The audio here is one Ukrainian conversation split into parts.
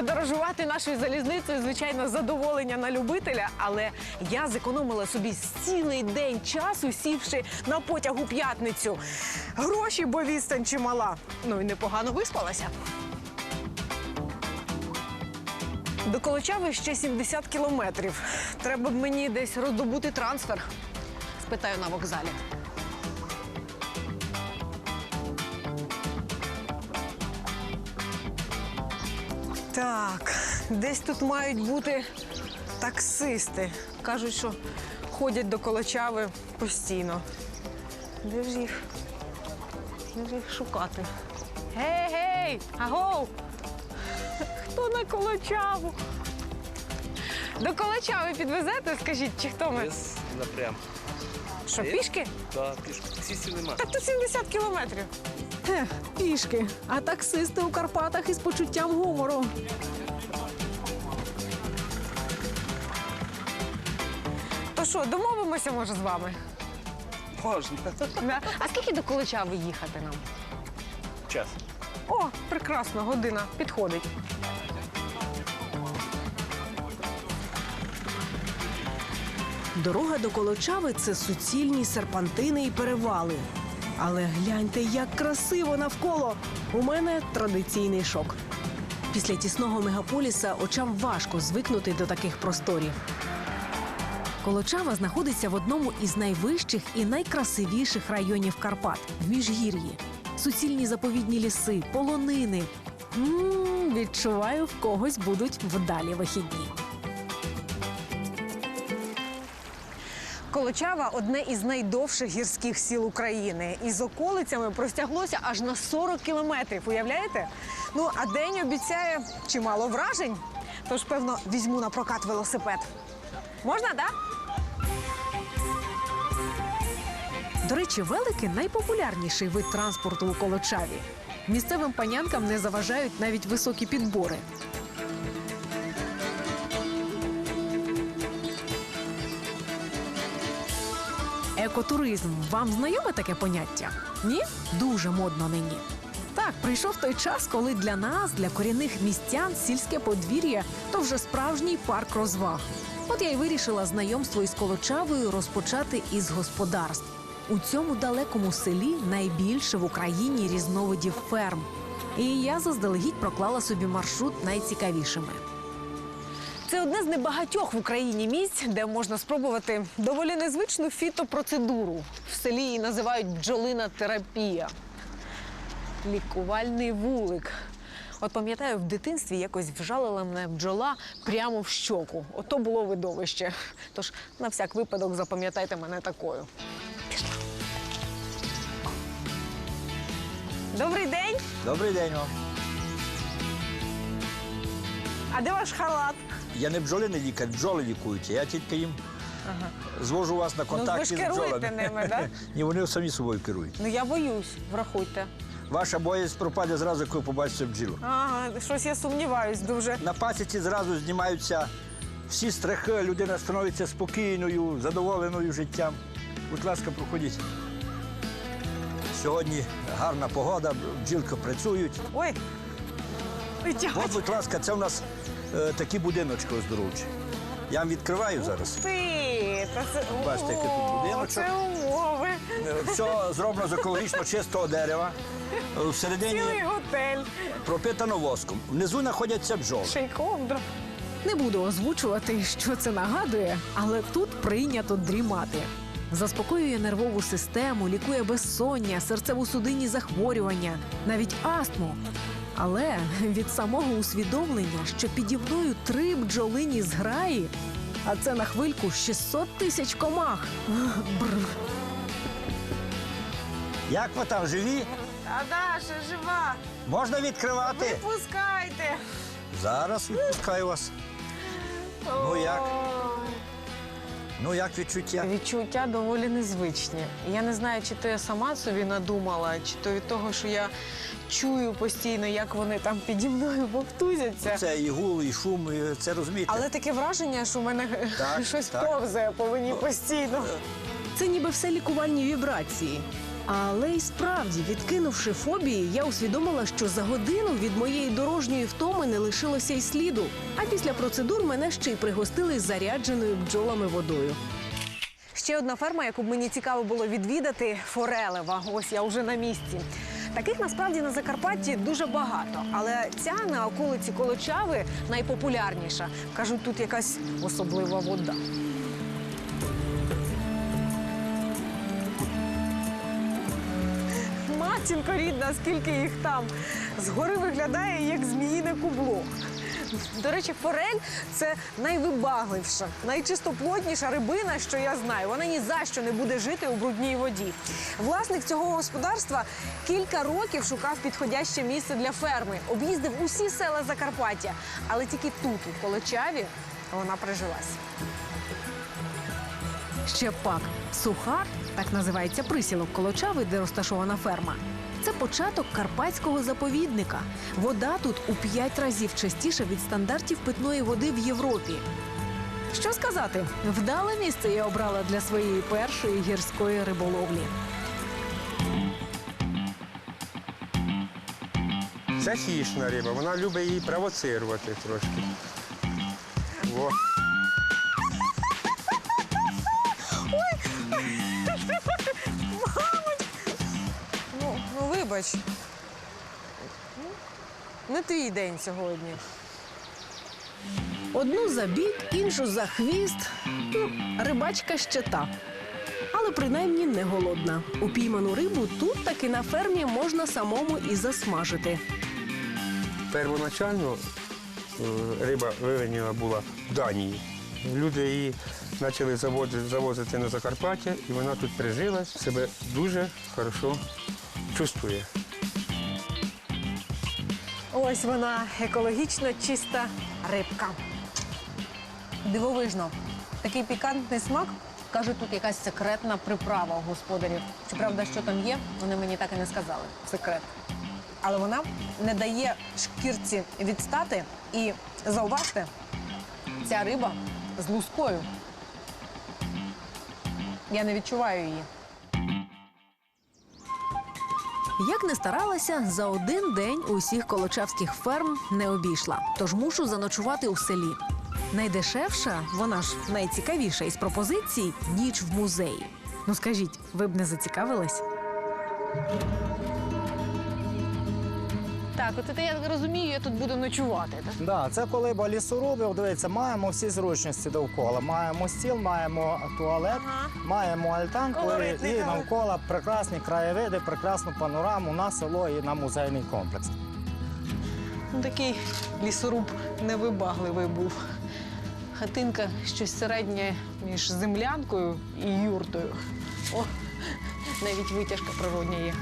Подорожувати нашою залізницею, звичайно, задоволення на любителя, але я зекономила собі цілий день часу, сівши на потяг у п'ятницю. Гроші, бо відстань чимала. Ну і непогано виспалася. До Колочави ще 70 кілометрів. Треба б мені десь роздобути трансфер. Спитаю на вокзалі. Так, десь тут мають бути таксисти. Кажуть, що ходять до Колочави постійно. Де ж їх? Де ж їх шукати? Гей, гей! Агоу! Хто на Колочаву? До Колочави підвезете, скажіть, чи хто ми? Без напрям. Що, пішки? Та пішки. Таксистів нема. Так тут 70 кілометрів. Ех, пішки. А таксисти у Карпатах із почуттям гумору. То що, домовимося, може, з вами? Можна. Да. А скільки до Колочави їхати нам? Час. О, прекрасно, година підходить. Дорога до Колочави це суцільні серпантини і перевали. Але гляньте, як красиво навколо. У мене традиційний шок. Після тісного мегаполіса очам важко звикнути до таких просторів. Колочава знаходиться в одному із найвищих і найкрасивіших районів Карпат в міжгір'ї. Суцільні заповідні ліси, полонини. м відчуваю, в когось будуть вдалі вихідні. Колочава одне із найдовших гірських сіл України. І з околицями простяглося аж на 40 кілометрів. Уявляєте? Ну, а день обіцяє чимало вражень. Тож, певно, візьму на прокат велосипед. Можна, так? До речі, велики найпопулярніший вид транспорту у Колочаві. Місцевим панянкам не заважають навіть високі підбори. Екотуризм. Вам знайоме таке поняття? Ні? Дуже модно нині. Так, прийшов той час, коли для нас, для корінних містян, сільське подвір'я то вже справжній парк розваг. От я й вирішила знайомство із Колочавою розпочати із господарств. У цьому далекому селі найбільше в Україні різновидів ферм. І я заздалегідь проклала собі маршрут найцікавішими. Це одне з небагатьох в Україні місць, де можна спробувати доволі незвичну фітопроцедуру. В селі її називають бджолина терапія. Лікувальний вулик. От пам'ятаю, в дитинстві якось вжалила мене бджола прямо в щоку. Ото було видовище. Тож на всяк випадок запам'ятайте мене такою. Пішла. Добрий день! Добрий день вам. А де ваш халат? Я не бджолиний лікар, бджоли лікуються. Я тільки їм звожу вас на Ну, ви контакт ж із керуєте бджолами. ними, да? Ні, вони самі собою керують. Ну я боюсь, врахуйте. Ваша боязнь пропаде зразу, коли побачите бджілу. Ага, щось я сумніваюсь дуже. На пасіці зразу знімаються всі страхи, людина становиться спокійною, задоволеною життям. Будь ласка, проходіть. Сьогодні гарна погода, бджілки працюють. Ой. Ой, От, будь ласка, це у нас е, такі будиночки оздоровчі. Я вам відкриваю зараз. Ти, та це... Бачите, який тут О, будиночок. Це умови. Е, Все зроблено з екологічно чистого дерева. Е, Всередині Цілий готель. пропитано воском. Внизу знаходяться бджоли. Ще й ковдра. Не буду озвучувати, що це нагадує, але тут прийнято дрімати. Заспокоює нервову систему, лікує безсоння, серцево-судинні захворювання, навіть астму. Але від самого усвідомлення, що піді мною три бджолині зграї, а це на хвильку 600 тисяч комах. Бррр. Як ви там живі? А Даша жива. Можна відкривати? Пускайте. Зараз відпускаю вас. Ну як? Ну як відчуття? Відчуття доволі незвичні. Я не знаю, чи то я сама собі надумала, чи то від того, що я чую постійно, як вони там піді мною повтузяться. Це і гул, і шум, і це розумієте. Але таке враження, що в мене Так, щось так. повзає по мені постійно. Це ніби все лікувальні вібрації. Але й справді, відкинувши фобії, я усвідомила, що за годину від моєї дорожньої втоми не лишилося й сліду. А після процедур мене ще й пригостили зарядженою бджолами водою. Ще одна ферма, яку б мені цікаво було відвідати Форелева. Ось я вже на місці. Таких насправді на Закарпатті дуже багато, але ця на околиці Колочави найпопулярніша. Кажуть, тут якась особлива вода. Матінко рідна, скільки їх там. Згори виглядає як зміїне кубло. До речі, форель це найвибагливіша, найчистоплотніша рибина, що я знаю. Вона ні за що не буде жити у брудній воді. Власник цього господарства кілька років шукав підходяще місце для ферми, об'їздив усі села Закарпаття, але тільки тут, у Колочаві, вона прижилась. Ще пак сухар, так називається присілок Колочави, де розташована ферма. Це початок карпатського заповідника. Вода тут у п'ять разів частіша від стандартів питної води в Європі. Що сказати, вдале місце я обрала для своєї першої гірської риболовлі. Це хищна риба, вона любить її провоцирувати трошки. Во. Ну вибач. Не твій день сьогодні. Одну за бік, іншу за хвіст. Ну, рибачка ще та. Але принаймні не голодна. Упійману рибу тут таки на фермі можна самому і засмажити. Первоначально е, риба виведена була в Данії. Люди її почали завозити на Закарпаття, і вона тут прижилась, себе дуже хорошо чувствує. Ось вона екологічно чиста рибка. Дивовижно. Такий пікантний смак. Кажуть, тут якась секретна приправа у господарів. Щоправда, що там є, вони мені так і не сказали. Секрет. Але вона не дає шкірці відстати. І зауважте, ця риба з лускою. Я не відчуваю її. Як не старалася, за один день усіх колочавських ферм не обійшла, тож мушу заночувати у селі. Найдешевша, вона ж найцікавіша із пропозицій ніч в музеї. Ну скажіть, ви б не зацікавились? Так, от це я розумію, я тут буду ночувати. Так? Да, це колиба лісорубів. Дивіться, маємо всі зручності довкола. Маємо стіл, маємо туалет, Ага. маємо альтанку Колоритний, і так. навколо прекрасні краєвиди, прекрасну панораму на село і на музейний комплекс. Ну, такий лісоруб невибагливий був. Хатинка щось середнє між землянкою і юртою. О, навіть витяжка природня є.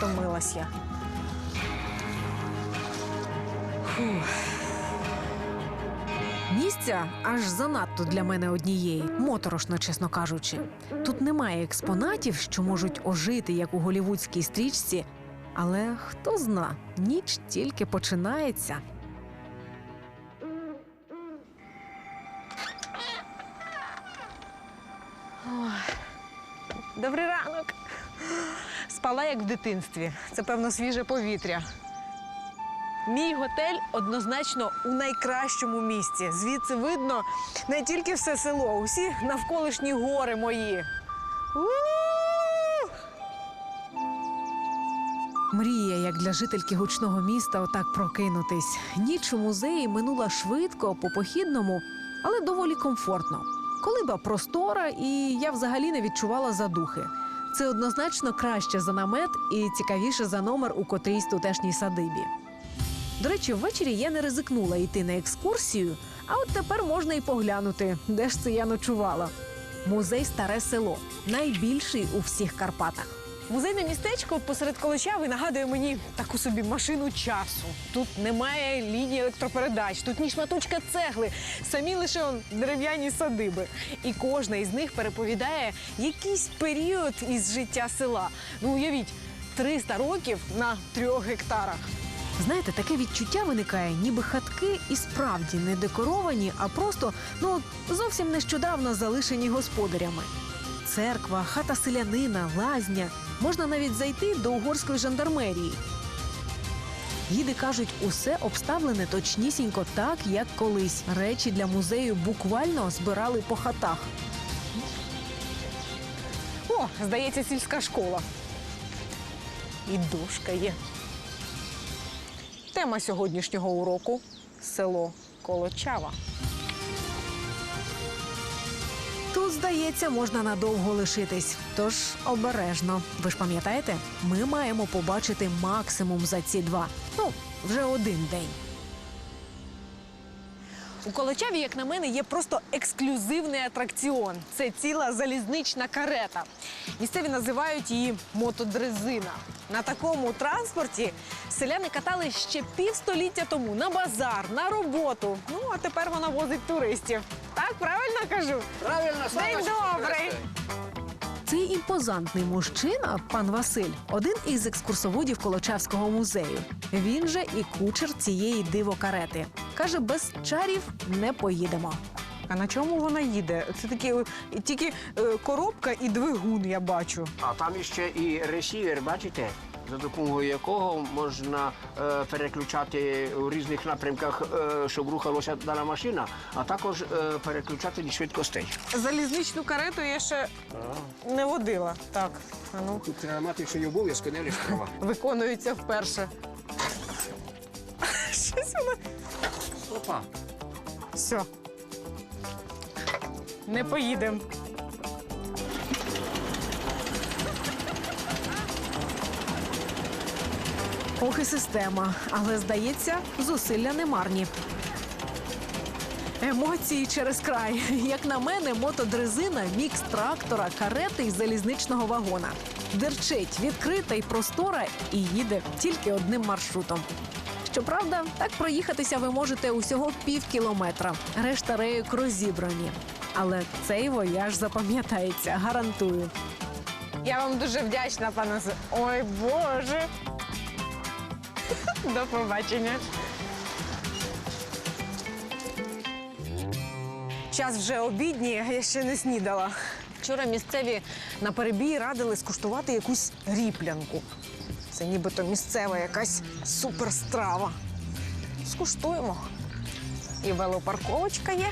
Втомилась я. Місця аж занадто для мене однієї, моторошно, чесно кажучи. Тут немає експонатів, що можуть ожити, як у голівудській стрічці. Але хто зна, ніч тільки починається. Добрий ранок. Спала як в дитинстві. Це, певно, свіже повітря. Мій готель однозначно у найкращому місці. Звідси видно не тільки все село, усі навколишні гори мої. Мрія, як для жительки гучного міста, отак прокинутись. Ніч у музеї минула швидко, по похідному, але доволі комфортно. Колиба простора, і я взагалі не відчувала задухи. Це однозначно краще за намет і цікавіше за номер у котрійсь тутешній садибі. До речі, ввечері я не ризикнула йти на екскурсію, а от тепер можна і поглянути, де ж це я ночувала. Музей Старе село найбільший у всіх Карпатах. Музейне містечко посеред Колочави нагадує мені таку собі машину часу. Тут немає лінії електропередач, тут ні шматочка цегли, самі лише он, дерев'яні садиби. І кожна із них переповідає якийсь період із життя села. Ну уявіть, 300 років на трьох гектарах. Знаєте, таке відчуття виникає, ніби хатки і справді не декоровані, а просто ну зовсім нещодавно залишені господарями. Церква, хата селянина, лазня. Можна навіть зайти до угорської жандармерії. Гіди кажуть, усе обставлене точнісінько так, як колись. Речі для музею буквально збирали по хатах. О, здається, сільська школа. І дошка є. Тема сьогоднішнього уроку село Колочава. Тут, здається, можна надовго лишитись. Тож обережно. Ви ж пам'ятаєте, ми маємо побачити максимум за ці два. Ну, вже один день. У Колочаві, як на мене, є просто ексклюзивний атракціон. Це ціла залізнична карета. Місцеві називають її мотодрезина. На такому транспорті селяни катали ще півстоліття тому на базар, на роботу. Ну а тепер вона возить туристів. Так правильно кажу? Правильно, День добрий. Цей імпозантний мужчина, пан Василь, один із екскурсоводів Колочавського музею. Він же і кучер цієї дивокарети. Каже, без чарів не поїдемо. А на чому вона їде? Це такі е, тільки е, коробка і двигун, я бачу. А там іще і ресівер, бачите, за допомогою якого можна е, переключати у різних напрямках, е, щоб рухалася дана машина, а також е, переключати швидкостей. Залізничну карету я ще не водила. Так, а ну. Тут треба мати ще й обов'язки, не лише права. виконується вперше. Щось воно. Опа. Все. Не поїдемо. І система, але здається, зусилля не марні. Емоції через край. Як на мене, мотодрезина мікс трактора, карети і залізничного вагона. Дерчить, відкрита і простора, і їде тільки одним маршрутом. Щоправда, так проїхатися ви можете усього пів кілометра. Решта рейок розібрані. Але цей вояж запам'ятається, гарантую. Я вам дуже вдячна, пане. Ой, Боже. До побачення. Час вже обідній, я ще не снідала. Вчора місцеві на перебій радили скуштувати якусь ріплянку. Це нібито місцева якась суперстрава. Скуштуємо. І велопарковочка є.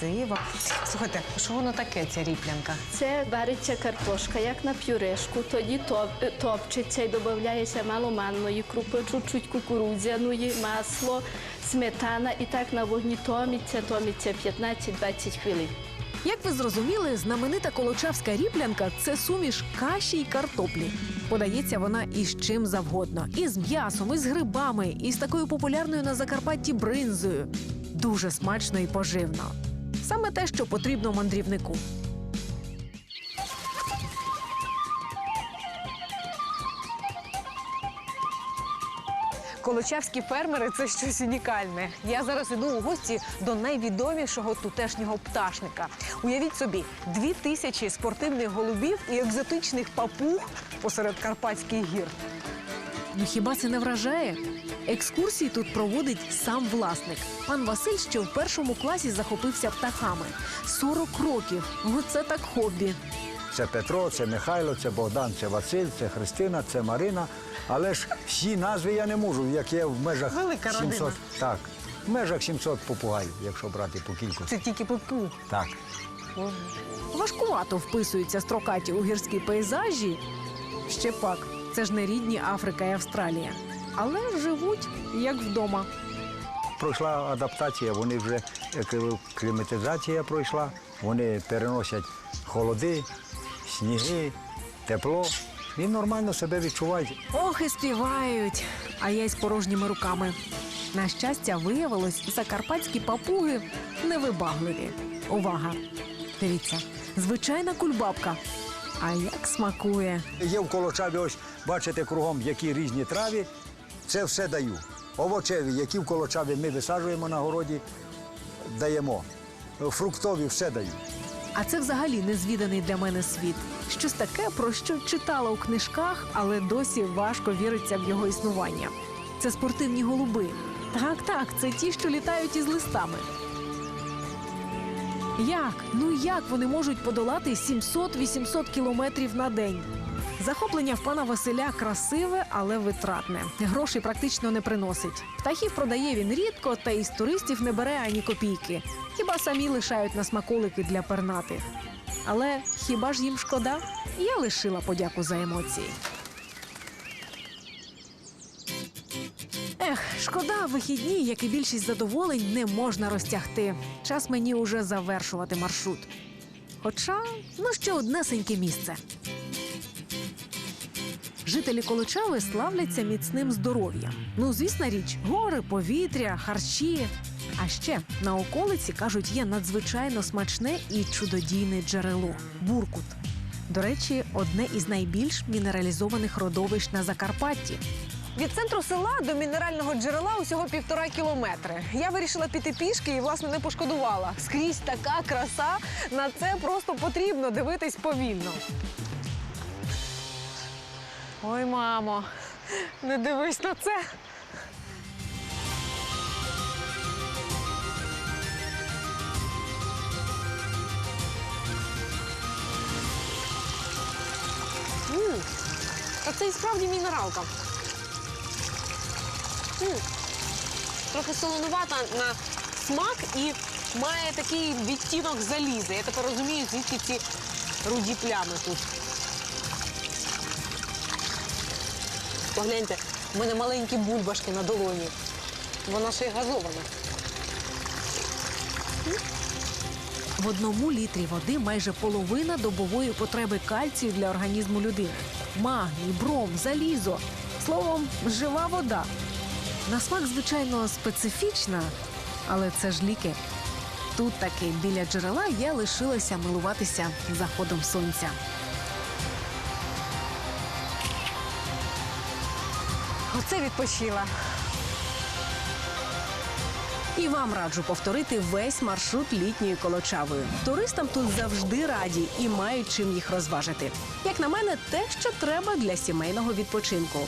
Красиво. Слухайте, що воно таке, ця ріплянка? Це вариться картошка, як на пюрешку, тоді топ, е, топчеться і додається мало манної крупи, чуть-чуть кукурудзяної, масло, сметана і так на вогні томиться, томиться 15-20 хвилин. Як ви зрозуміли, знаменита колочавська ріплянка це суміш каші й картоплі. Подається вона із чим завгодно: і з м'ясом, і з грибами, і з такою популярною на Закарпатті бринзою. Дуже смачно і поживно. Саме те, що потрібно мандрівнику. Колочавські фермери це щось унікальне. Я зараз іду у гості до найвідомішого тутешнього пташника. Уявіть собі, дві тисячі спортивних голубів і екзотичних папуг посеред Карпатських гір. Ну хіба це не вражає? Екскурсії тут проводить сам власник. Пан Василь ще в першому класі захопився птахами. 40 років. Оце так хобі. Це Петро, це Михайло, це Богдан, це Василь, це Христина, це Марина. Але ж всі назви я не можу, як є в межах Велика 700. родина. Так, в межах 700 попугаїв, якщо брати по кількості. Це тільки папуг. Так. Важкувато вписуються строкаті у гірські пейзажі. Ще пак, це ж не рідні Африка і Австралія. Але живуть як вдома. Пройшла адаптація, вони вже е, кліматизація пройшла, вони переносять холоди, сніги, тепло і нормально себе відчувають. Ох, і співають, а я й з порожніми руками. На щастя, виявилось, закарпатські папуги невибагливі. Увага! Дивіться, звичайна кульбабка. А як смакує? Є в Колочаві, ось бачите кругом, які різні трави. Це все даю. Овочеві, які в Колочаві ми висаджуємо на городі, даємо. Фруктові все даю. А це взагалі незвіданий для мене світ. Щось таке, про що читала у книжках, але досі важко віриться в його існування. Це спортивні голуби. Так, так, це ті, що літають із листами. Як? Ну як вони можуть подолати 700-800 кілометрів на день? Захоплення в пана Василя красиве, але витратне. Грошей практично не приносить. Птахів продає він рідко, та із туристів не бере ані копійки. Хіба самі лишають на смаколики для пернатих. Але хіба ж їм шкода? Я лишила подяку за емоції. Ех, шкода, вихідні, як і більшість задоволень, не можна розтягти. Час мені уже завершувати маршрут. Хоча, ну ще однесеньке місце. Жителі Колочави славляться міцним здоров'ям. Ну, звісна річ, гори, повітря, харчі. А ще на околиці кажуть, є надзвичайно смачне і чудодійне джерело буркут. До речі, одне із найбільш мінералізованих родовищ на Закарпатті. Від центру села до мінерального джерела усього півтора кілометри. Я вирішила піти пішки і, власне, не пошкодувала. Скрізь така краса. На це просто потрібно дивитись повільно. Ой, мамо, не дивись на це. Та це і справді мінералка. Трохи солонувата на смак і має такий відтінок заліза. Я тепер розумію, звідки ці руді плями тут. Погляньте, в мене маленькі бульбашки на долоні. Вона ще й газована. В одному літрі води майже половина добової потреби кальцію для організму людини. Магній, бром, залізо. Словом, жива вода. На смак, звичайно, специфічна, але це ж ліки. Тут таки біля джерела я лишилася милуватися заходом сонця. Оце відпочила. І вам раджу повторити весь маршрут літньою колочавою. Туристам тут завжди раді і мають чим їх розважити. Як на мене, те, що треба для сімейного відпочинку.